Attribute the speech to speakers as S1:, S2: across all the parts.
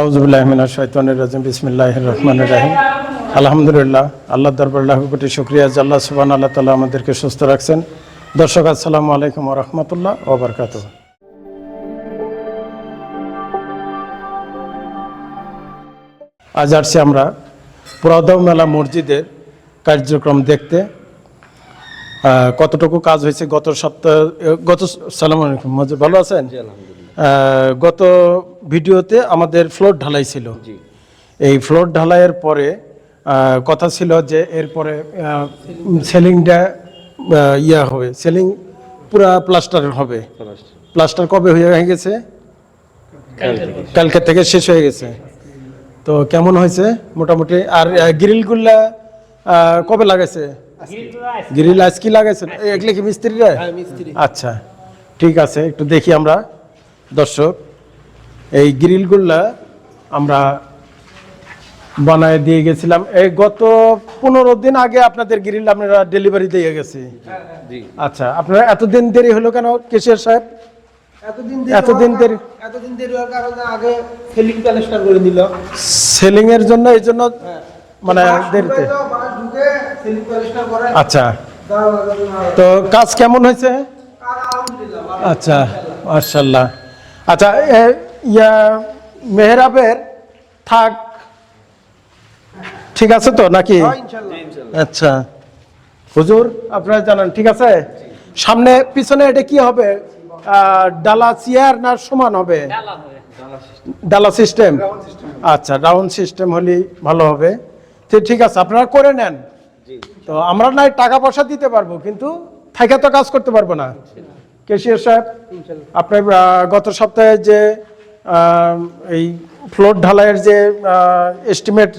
S1: আউজুবিল্লাহমিনাশাইতানির রাজিম বিসমিল্লাহ রহমান রাহিম। আলহামদুলিল্লাহ আল্লাহ দরবার লাখ কোটি শুক্রিয়া আল্লাহ সুবান আল্লাহ তালা আমাদেরকে সুস্থ রাখছেন। দর্শক, আসসালামু আলাইকুম রহমতুল্লাহ ওবরকাত আজ আসছি আমরা পুরাদাও মেলা মসজিদের কার্যক্রম দেখতে। কতটুকু কাজ হয়েছে গত সপ্তাহ গত সালাম আলাইকুম। ভালো আছেন? গত ভিডিওতে আমাদের ফ্লোর ঢালাই ছিল। এই ফ্লোর ঢালাইয়ের পরে কথা ছিল যে এরপরে সেলিংটা ইয়া হবে। সেলিং পুরা প্লাস্টার হবে। প্লাস্টার কবে হয়ে গেছে? কালকে থেকে। শেষ হয়ে গেছে। তো কেমন হয়েছে? মোটামুটি। আর গ্রিলগুলা কবে লাগাইছে? গ্রিল আজ কি লাগাইছেন? এগুলো কি মিস্ত্রিরা? আচ্ছা ঠিক আছে একটু দেখি আমরা। দর্শক এই গ্রিলগুলা আমরা বানায় দিয়ে গেছিলাম। এই গত পনেরো দিন আগে আপনাদের গ্রিল আপনারা ডেলিভারি দিয়ে গেছি। আচ্ছা আপনারা এতদিন দেরি হলো কেন কেশিয়ার সাহেব?
S2: এতদিন
S1: দেরি
S2: এতদিন দেরি হওয়ার কারণে আগে সেলিং প্যালেস্টার করে দিল।
S1: সেলিং এর জন্য এই জন্য মানে দেরিতে। আচ্ছা। তো কাজ কেমন হয়েছে? আচ্ছা মার্শাল্লাহ আচ্ছা এ, ইয়া মেহরাবের থাক। ঠিক আছে তো নাকি? আচ্ছা। হুজুর আপনারা জানান ঠিক আছে? সামনে পিছনে এটা কি হবে? ডালা চেয়ার না সমান হবে? ডালা সিস্টেম। আচ্ছা রাউন্ড সিস্টেম হলে ভালো হবে। তো ঠিক আছে আপনারা করে নেন। তো আমরা নাই টাকা পয়সা দিতে পারব কিন্তু থাইকা তো কাজ করতে পারব না। কেশিয়ার সাহেব আপনার গত সপ্তাহে যে এই ফ্লোর ঢালাইয়ের যে এস্টিমেট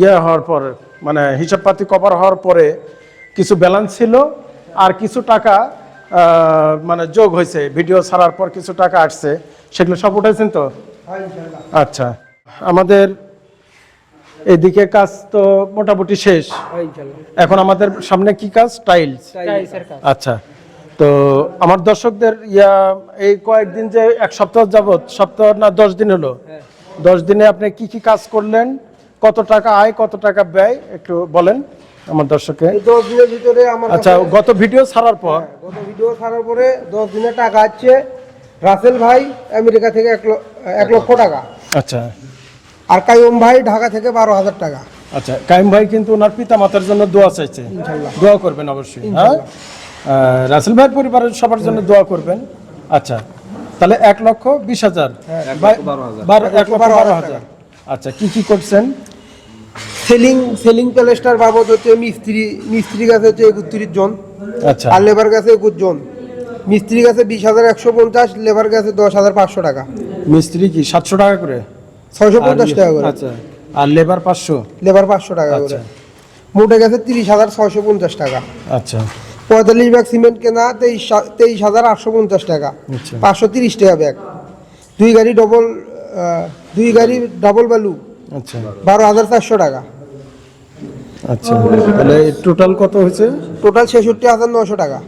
S1: ইয়ে হওয়ার পর মানে হিসাবপাতি কভার হওয়ার পরে কিছু ব্যালেন্স ছিল আর কিছু টাকা মানে যোগ হয়েছে। ভিডিও ছাড়ার পর কিছু টাকা আসছে। সেগুলো সব উঠেছেন তো? আচ্ছা। আমাদের এদিকে কাজ তো মোটামুটি শেষ। এখন আমাদের সামনে কি কাজ? টাইলস আচ্ছা। তো আমার দর্শকদের ইয়া এই কয়েকদিন যে এক সপ্তাহ যাবত সপ্তাহ না দশ দিন হলো। দশ দিনে আপনি কি কি কাজ করলেন কত টাকা আয় কত টাকা ব্যয় একটু বলেন আমার দর্শকে
S2: দশ দিনের ভিতরে আমার
S1: আচ্ছা গত ভিডিও ছাড়ার পর।
S2: গত ভিডিও ছাড়ার পরে দশ দিনে টাকা আছে রাসেল ভাই আমেরিকা থেকে এক লক্ষ টাকা।
S1: আচ্ছা।
S2: আর কাইম ভাই ঢাকা থেকে বারো হাজার টাকা।
S1: আচ্ছা কাইম ভাই কিন্তু ওনার পিতা মাতার জন্য দোয়া চাইছে। দোয়া করবেন অবশ্যই হ্যাঁ? রাসেল ভাইয়ের পরিবারের সবার জন্য দোয়া করবেন। আচ্ছা তাহলে এক লক্ষ বিশ হাজার বা- এক লক্ষ বারো হাজার। আচ্ছা কি কি করছেন?
S2: সেলিং সেলিং প্যালেস্টার বাবদ হচ্ছে মিস্ত্রি মিস্ত্রি কাছে হচ্ছে একত্রিশ জন।
S1: আচ্ছা।
S2: আর লেবার কাছে একুশ জন। মিস্ত্রি কাছে বিশ হাজার একশো পঞ্চাশ লেবার কাছে দশ হাজার পাঁচশো টাকা।
S1: মিস্ত্রি কি সাতশো টাকা করে?
S2: ছয়শো পঞ্চাশ টাকা করে।
S1: আচ্ছা আর লেবার পাঁচশো?
S2: লেবার পাঁচশো টাকা করে।
S1: আচ্ছা।
S2: মোটে গেছে তিরিশ হাজার ছয়শো পঞ্চাশ টাকা।
S1: আচ্ছা।
S2: পঁয়তাল্লিশ ব্যাগ সিমেন্ট কেনা তেইশ তেইশ হাজার আটশো পঞ্চাশ টাকা।
S1: আচ্ছা।
S2: পাঁচশো তিরিশ টাকা ব্যাগ। দুই গাড়ি ডবল দুই গাড়ি ডাবল বালু
S1: আচ্ছা।
S2: বারো হাজার চারশো টাকা।
S1: আচ্ছা। তাহলে টোটাল কত হয়েছে?
S2: টোটাল ছেষট্টি হাজার নশো টাকা।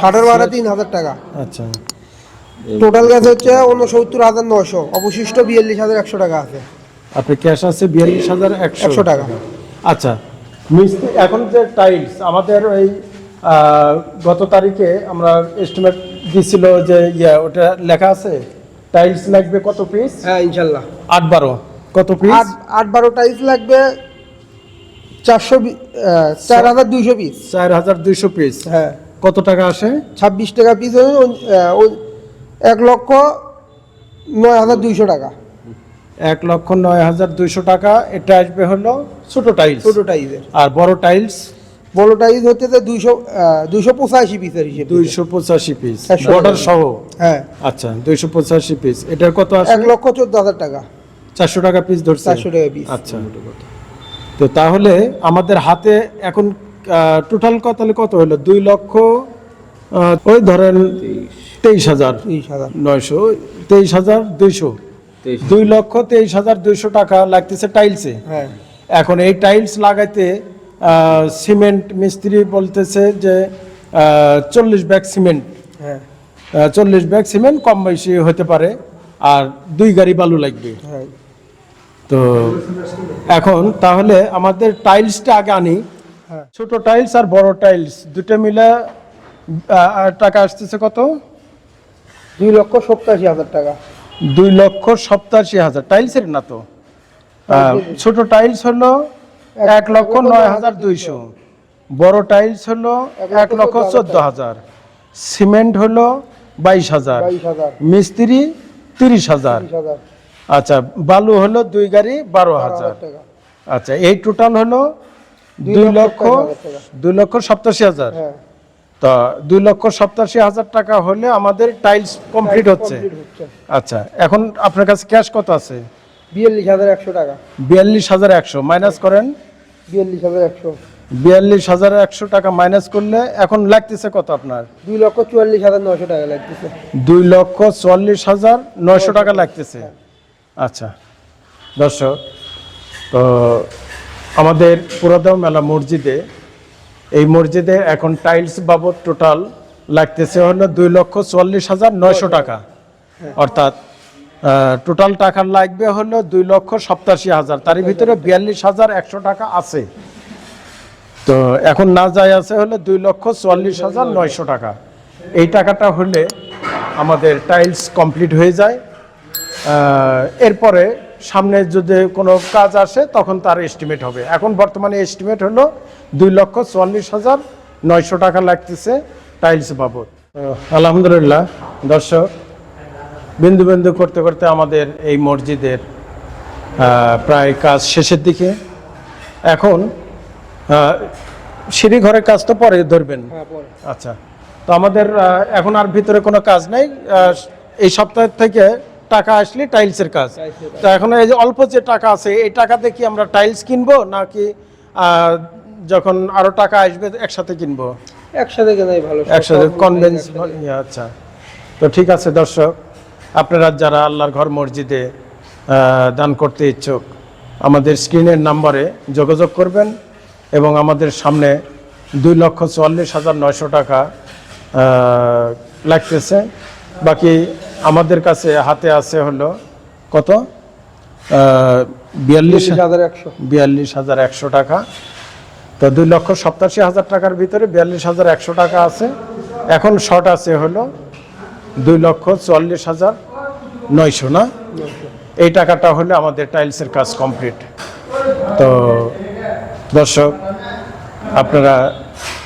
S2: ষাটের ভাড়া তিন হাজার টাকা।
S1: আচ্ছা।
S2: টোটাল গেছে হচ্ছে উনসত্তর হাজার নশো অবশিষ্ট বিয়াল্লিশ হাজার একশো টাকা আছে।
S1: আপনি ক্যাশ আছে বিয়াল্লিশ হাজার একশো
S2: টাকা।
S1: আচ্ছা। মিস্ত্রি এখন যে টাইলস আমাদের আহ, গত তারিখে আমরা এস্টিমেট দিছিল যে ইয়া ওটা লেখা আছে টাইলস লাগবে কত পিস
S2: হ্যাঁ ইনশাল্লাহ।
S1: আট বারো। কত পিস
S2: আট আট বারো টাইলস লাগবে চারশো চার হাজার দুইশো পিস
S1: চার হাজার দুইশো পিস
S2: হ্যাঁ।
S1: কত টাকা আসে?
S2: ছাব্বিশ টাকা পিস ওই- এক লক্ষ নয় হাজার দুইশো টাকা।
S1: এক লক্ষ নয় হাজার দুইশো টাকা। এটা আসবে হলো ছোট টাইলস
S2: ছোটো টাইলসের
S1: আর বড় টাইলস
S2: বড় টাইলস হচ্ছে যে দুইশো দুইশো পঁচাশি পিসের হিসেবে।
S1: দুইশো পঁচাশি পিস বর্ডার সহ?
S2: হ্যাঁ।
S1: আচ্ছা দুইশো পঁচাশি পিস এটার কত আসে?
S2: এক লক্ষ চোদ্দ হাজার টাকা।
S1: চারশো টাকা পিস ধরছে?
S2: চারশো টাকা পিস
S1: আচ্ছা। তো তাহলে আমাদের হাতে এখন টোটাল কত তাহলে কত হলো? দুই লক্ষ ওই ধরেন তেইশ হাজার।
S2: ত্রিশ হাজার।
S1: নয়শো তেইশ হাজার দুইশো। দুই লক্ষ তেইশ হাজার দুইশো টাকা লাগতেছে টাইলসে
S2: হ্যাঁ।
S1: এখন এই টাইলস লাগাইতে সিমেন্ট মিস্ত্রি বলতেছে যে চল্লিশ ব্যাগ সিমেন্ট।
S2: হ্যাঁ।
S1: চল্লিশ ব্যাগ সিমেন্ট কম বেশি হতে পারে আর দুই গাড়ি বালু লাগবে।
S2: হ্যাঁ।
S1: তো এখন তাহলে আমাদের টাইলসটা আগে আনি।
S2: হ্যাঁ।
S1: ছোট টাইলস আর বড় টাইলস দুটো মিলে টাকা আসতেছে কত?
S2: দুই লক্ষ সপ্তাশি হাজার টাকা।
S1: দুই লক্ষ সপ্তাশি হাজার। টাইলসের না তো? ছোট টাইলস হলো এক লক্ষ নয় হাজার দুইশো। বড় টাইলস হলো এক লক্ষ চোদ্দ হাজার। সিমেন্ট হলো বাইশ হাজার। মিস্ত্রি তিরিশ হাজার। আচ্ছা বালু হলো দুই গাড়ি বারো হাজার। আচ্ছা এই টোটাল হলো
S2: দুই লক্ষ।
S1: দুই লক্ষ সপ্তাশি হাজার।
S2: হ্যাঁ।
S1: তা দুই লক্ষ সপ্তাশি হাজার টাকা হলে আমাদের টাইলস কমপ্লিট হচ্ছে।
S2: কমপ্লিট হচ্ছে।
S1: আচ্ছা এখন আপনার কাছে ক্যাশ কত আছে?
S2: বিয়াল্লিশ হাজার একশো টাকা।
S1: বিয়াল্লিশ হাজার একশো। মাইনাস করেন
S2: বিয়াল্লিশ হাজার একশো।
S1: বিয়াল্লিশ হাজার একশো টাকা মাইনাস করলে এখন লাগতেছে কত আপনার?
S2: দুই লক্ষ চুয়াল্লিশ হাজার নশো টাকা লাগতেছে।
S1: দুই লক্ষ চুয়াল্লিশ হাজার নয়শো টাকা লাগতেছে। আচ্ছা দর্শক তো আমাদের পুরাদম মেলা মসজিদে এই মসজিদে এখন টাইলস বাবদ টোটাল লাগতেছে হলো দুই লক্ষ চুয়াল্লিশ হাজার নয়শো টাকা। অর্থাৎ টোটাল টাকা লাগবে হলো দুই লক্ষ সপ্তাশি হাজার। তার ভিতরে বিয়াল্লিশ হাজার একশো টাকা আছে। তো এখন না যায় আছে হলো দুই লক্ষ চুয়াল্লিশ হাজার নয়শো টাকা। এই টাকাটা হলে আমাদের টাইলস কমপ্লিট হয়ে যায়। এরপরে সামনে যদি কোনো কাজ আসে তখন তার এস্টিমেট হবে। এখন বর্তমানে এস্টিমেট হলো দুই লক্ষ চুয়াল্লিশ হাজার নয়শো টাকা লাগতেছে টাইলস বাবদ। আলহামদুলিল্লাহ, দর্শক। বিন্দু বিন্দু করতে করতে আমাদের এই মসজিদের প্রায় কাজ শেষের দিকে। এখন আহ, সিঁড়ি ঘরের কাজ তো পরে ধরবেন।
S2: হ্যাঁ
S1: আচ্ছা তো আমাদের এখন আর ভিতরে কোনো কাজ নেই। এই সপ্তাহের থেকে টাকা আসলে টাইলসের কাজ। তো এখন এই যে অল্প যে টাকা আছে এই টাকাতে কি আমরা টাইলস কিনবো নাকি যখন আরও টাকা আসবে একসাথে কিনবো?
S2: একসাথে কেনাই ভালো
S1: একসাথে কনভেন্স। আচ্ছা। তো ঠিক আছে দর্শক। আপনারা যারা আল্লাহর ঘর মসজিদে দান করতে ইচ্ছুক আমাদের স্ক্রিনের নাম্বারে যোগাযোগ করবেন এবং আমাদের সামনে দুই লক্ষ চুয়াল্লিশ হাজার নয়শো টাকা লাগতেছে। বাকি আমাদের কাছে হাতে আছে হলো কত?
S2: বিয়াল্লিশ হাজার একশো।
S1: বিয়াল্লিশ হাজার একশো টাকা। তো দুই লক্ষ সপ্তাশি হাজার টাকার ভিতরে বিয়াল্লিশ হাজার একশো টাকা আছে। এখন শর্ট আছে হলো দুই লক্ষ চুয়াল্লিশ হাজার নয়শো, না? এই টাকাটা হলে আমাদের টাইলসের কাজ কমপ্লিট। তো দর্শক, আপনারা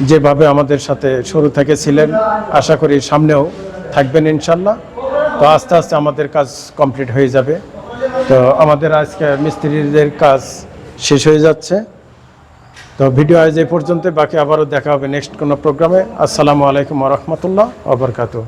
S1: যেভাবে আমাদের সাথে শুরু থেকে ছিলেন আশা করি সামনেও থাকবেন ইনশাল্লাহ। তো আস্তে আস্তে আমাদের কাজ কমপ্লিট হয়ে যাবে। তো আমাদের আজকে মিস্ত্রিদের কাজ শেষ হয়ে যাচ্ছে। তো ভিডিও আজ এই পর্যন্ত বাকি আবারও দেখা হবে নেক্সট কোনো প্রোগ্রামে। আসসালামু আলাইকুম রহমতুল্লাহ আবরকাতু